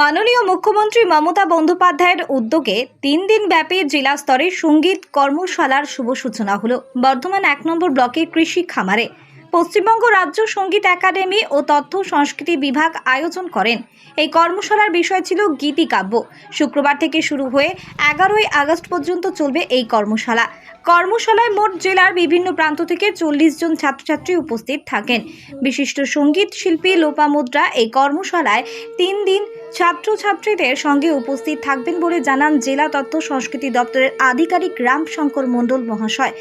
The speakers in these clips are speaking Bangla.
মাননীয় মুখ্যমন্ত্রী মমতা বন্দ্যোপাধ্যায়ের উদ্যোগে তিন দিন ব্যাপী জেলা স্তরে সংগীত কর্মশালার শুভ সূচনা হলো। বর্ধমান এক নম্বর ব্লকের কৃষি খামারে। পশ্চিমবঙ্গ রাজ্য সংগীত একাডেমি ও তথ্য সংস্কৃতি বিভাগ আয়োজন করেন। এই কর্মশালার বিষয় ছিল গীতিকাব্য শুক্রবার থেকে শুরু হয়ে এগারোই আগস্ট পর্যন্ত চলবে এই কর্মশালা। কর্মশালায় মোট জেলার বিভিন্ন প্রান্ত থেকে চল্লিশ জন ছাত্রছাত্রী উপস্থিত থাকেন। বিশিষ্ট সংগীত শিল্পী লোপামুদ্রা এই কর্মশালায় তিন দিন ছাত্রছাত্রীদের সঙ্গে উপস্থিত থাকবেন বলে জানান জেলা তথ্য সংস্কৃতি দপ্তরের আধিকারিক রামশঙ্কর মণ্ডল মহাশয়।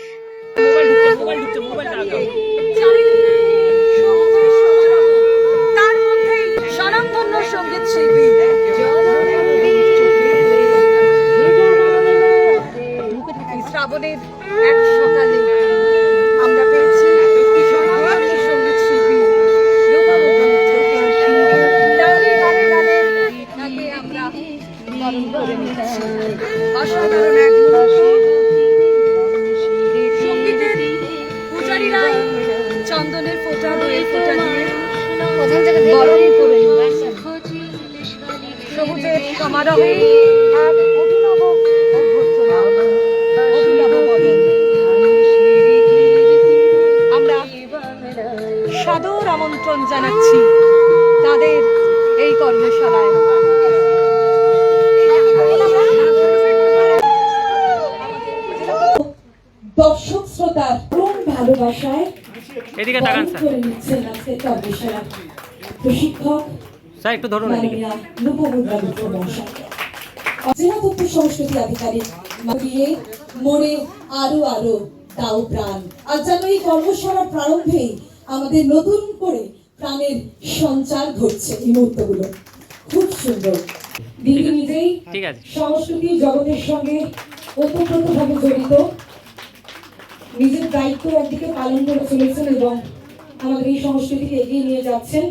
চন্দনের দিয়ে অভিনব আমরা সাদর আমন্ত্রণ জানাচ্ছি তাদের এই কর্মশালায়। এদিকে তাকান স্যার। করে নিচ্ছেন আজকে কর্মশালা প্রশিক্ষক স্যার একটু ধরুন এদিকে। মিত্র মহাশয়কে জেলা তথ্য সংস্কৃতি আধিকারিক দিয়ে মনে আরও আরও দাও প্রাণ। আর যেন এই কর্মশালার প্রারম্ভেই আমাদের নতুন করে প্রাণের সঞ্চার ঘটছে এই মুহূর্তগুলো। খুব সুন্দর। দিদি নিজেই সংস্কৃতি জগতের সঙ্গে ওতপ্রোতভাবে জড়িত। নিজের দায়িত্ব একদিকে পালন করে চলেছেন এবং আমাদের এই সংস্কৃতিকে এগিয়ে নিয়ে যাচ্ছেন।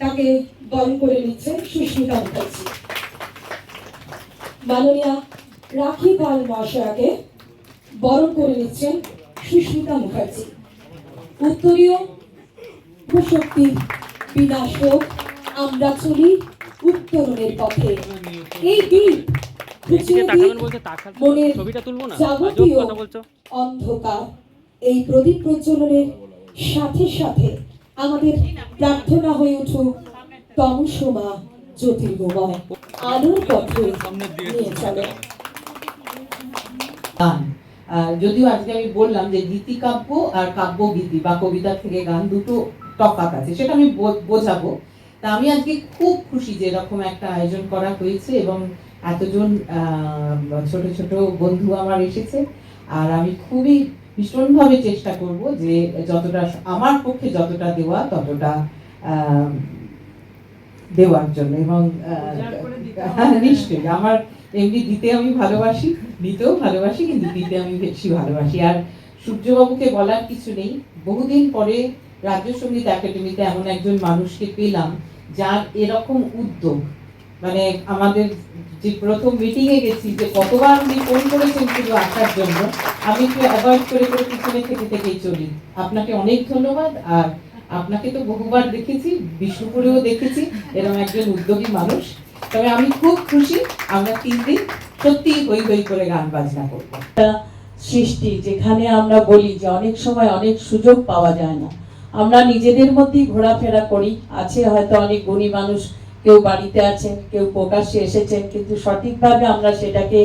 তাকে বরণ করে নিচ্ছেন সুস্মিতা মুখার্জি। মাননীয়া রাখি পাল মহাশয়াকে বরণ করে নিচ্ছেন সুস্মিতা মুখার্জি। উত্তরীয় শক্তির বিনাশ হোক আমরা চলি উত্তরণের পথে। এই দ্বীপ এদিকে তাকাবেন বলছে তাকান ছবিটা তুলবো না। যাবতীয় কথা বলছো। অন্ধকার। এই প্রদীপ প্রজ্বলনের সাথে সাথে আমাদের প্রার্থনা হয়ে উঠুক তমসমা জ্যোতির্গময় আলোর পথে নিয়ে চলে। যদিও আজকে আমি বললাম যে আর কাব্য গীতি বা কবিতা থেকে গান দুটো তফাৎ আছে সেটা আমি বোঝাবো। তা আমি আজকে খুব খুশি যে এরকম একটা আয়োজন করা হয়েছে এবং এতজন আহ, ছোট ছোট বন্ধু আমার এসেছে আর আমি খুবই ভীষণভাবে চেষ্টা করব যে যতটা আমার পক্ষে যতটা দেওয়া ততটা দেওয়ার জন্য এবং আহ, নিশ্চয়ই। আমার এমনি দিতে আমি ভালোবাসি নিতেও ভালোবাসি কিন্তু দিতে আমি বেশি ভালোবাসি। আর সূর্যবাবুকে বলার কিছু নেই। বহুদিন পরে রাজ্য সংগীত একাডেমিতে এমন একজন মানুষকে পেলাম যার এরকম উদ্যোগ মানে আমাদের যে প্রথম মিটিং এ গেছি, যে কতবার উনি ফোন করেছেন শুধু আসার জন্য, আমি একটু অ্যাভয়েড করে করে পিছনে থেকে থেকেই চলি। আপনাকে অনেক ধন্যবাদ, আর আপনাকে তো বহুবার দেখেছি, বিষ্ণুপুরেও দেখেছি এরকম একজন উদ্যোগী মানুষ। তবে আমি খুব খুশি, আমরা তিন দিন সত্যি হই হই করে গান বাজনা করব। সৃষ্টি যেখানে আমরা বলি যে অনেক সময় অনেক সুযোগ পাওয়া যায় না। আমরা নিজেদের মধ্যেই ঘোরাফেরা করি, আছে হয়তো অনেক গুণী মানুষ কেউ বাড়িতে আছেন, কেউ প্রকাশ্যে এসেছেন, কিন্তু সঠিকভাবে আমরা সেটাকে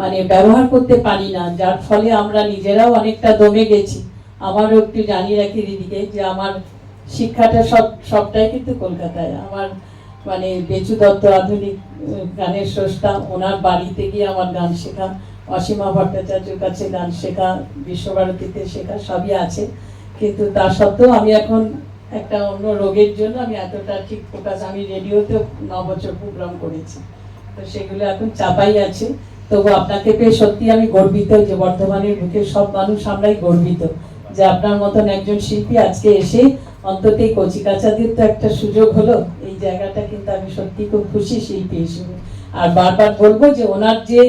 মানে ব্যবহার করতে পারি না, যার ফলে আমরা নিজেরাও অনেকটা দমে গেছি। আমারও একটু জানিয়ে রাখি দিদিকে যে আমার শিক্ষাটা সব, সবটাই কিন্তু কলকাতায়। আমার মানে বেচু দত্ত আধুনিক গানের স্রষ্টা, ওনার বাড়িতে গিয়ে আমার গান শেখা, অসীমা ভট্টাচার্যের কাছে গান শেখা, বিশ্বভারতীতে শেখা, সবই আছে। কিন্তু তা সত্ত্বেও আমি এখন একটা অন্য রোগের জন্য আমি এতটা ঠিক ফোকাস আমি রেডিওতেও ন বছর প্রোগ্রাম করেছি। তো সেগুলো এখন চাপাই আছে। তবু আপনাকে পেয়ে সত্যি আমি গর্বিত যে বর্ধমানের বুকের সব মানুষ আমরাই গর্বিত যে আপনার মতন একজন শিল্পী আজকে এসে অন্তত এই কচিকাচাদের তো একটা সুযোগ হলো। এই জায়গাটা কিন্তু আমি সত্যি খুব খুশি শিল্পী হিসেবে। আর বারবার বলব যে ওনার যে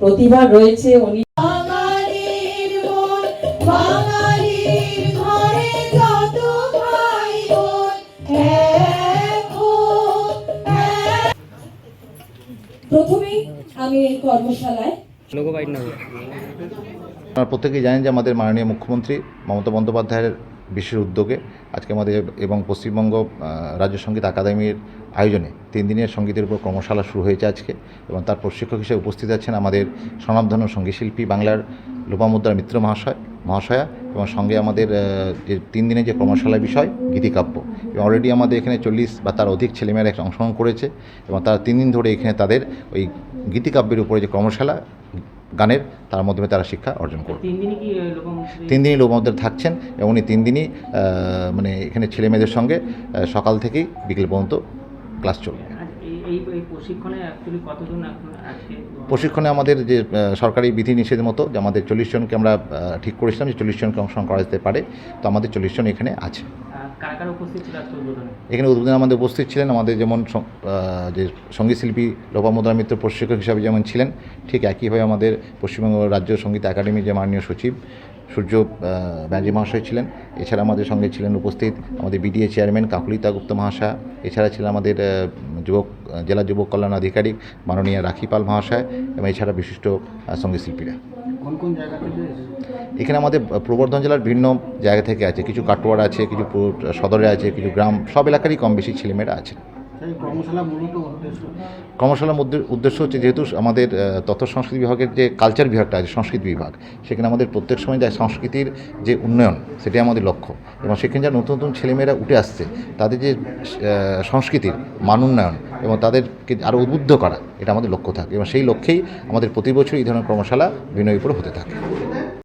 প্রতিভা রয়েছে, উনি আপনারা প্রত্যেকেই জানেন যে আমাদের মাননীয় মুখ্যমন্ত্রী মমতা বন্দ্যোপাধ্যায়ের বিশেষ উদ্যোগে আজকে আমাদের এবং পশ্চিমবঙ্গ রাজ্য সংগীত একাডেমির আয়োজনে তিন দিনের সঙ্গীতের উপর কর্মশালা শুরু হয়েছে আজকে এবং তার প্রশিক্ষক হিসেবে উপস্থিত আছেন আমাদের স্বনামধন্য সঙ্গীতশিল্পী বাংলার লোপামুদ্রা মিত্র মহাশয়, মহাশয়া। এবং সঙ্গে আমাদের যে তিন দিনের যে কর্মশালার বিষয় গীতিকাব্য এবং অলরেডি আমাদের এখানে চল্লিশ বা তার অধিক ছেলেমেয়েরা অংশগ্রহণ করেছে এবং তারা তিন দিন ধরে এখানে তাদের ওই গীতিকাব্যের উপরে যে কর্মশালা গানের তার মাধ্যমে তারা শিক্ষা অর্জন করবে। তিন দিনই লোকমুদ্রা থাকছেন এবং উনি তিন দিনই মানে এখানে ছেলেমেয়েদের সঙ্গে সকাল থেকেই বিকেল পর্যন্ত ক্লাস চলবে। এই প্রশিক্ষণে অ্যাকচুয়ালি কতজন এখন প্রশিক্ষণে আমাদের যে সরকারি বিধি নিষেধ মতো যে আমাদের চল্লিশ জনকে আমরা ঠিক করেছিলাম যে চল্লিশ জনকে অংশগ্রহণ করা যেতে পারে তো আমাদের চল্লিশ জন এখানে আছে। এখানে উদ্বোধনে আমাদের উপস্থিত ছিলেন আমাদের যেমন যে সংগীত শিল্পী লোপামুদ্রা মিত্র প্রশিক্ষক হিসাবে যেমন ছিলেন ঠিক একইভাবে আমাদের পশ্চিমবঙ্গ রাজ্য সংগীত একাডেমির যে মাননীয় সচিব সূর্য ব্যানার্জি মহাশয় ছিলেন এছাড়া আমাদের সঙ্গে ছিলেন উপস্থিত আমাদের বিডিএ চেয়ারম্যান কাকুলিতা গুপ্ত মহাশয় এছাড়া ছিলেন আমাদের যুবক জেলা যুবক কল্যাণ আধিকারিক মাননীয় রাখিপাল মহাশয় এবং এছাড়া বিশিষ্ট সংগীত থেকে এখানে আমাদের প্রবর্ধন জেলার ভিন্ন জায়গা থেকে আছে। কিছু কাটোয়ার আছে কিছু সদরে আছে কিছু গ্রাম সব এলাকারই কম বেশি ছেলেমেয়েরা আছে। কর্মশালার উদ্দেশ্য হচ্ছে যেহেতু আমাদের তথ্য সংস্কৃতি বিভাগের যে কালচার বিভাগটা আছে, সংস্কৃতি বিভাগ, সেখানে আমাদের প্রত্যেক সময় যায় সংস্কৃতির যে উন্নয়ন, সেটাই আমাদের লক্ষ্য। এবং সেখানে যা নতুন নতুন ছেলেমেয়েরা উঠে আসছে, তাদের যে সংস্কৃতির মান উন্নয়ন এবং তাদেরকে আরও উদ্বুদ্ধ করা, এটা আমাদের লক্ষ্য থাকে। এবং সেই লক্ষ্যেই আমাদের প্রতি বছর এই ধরনের কর্মশালা উপরে হতে থাকে।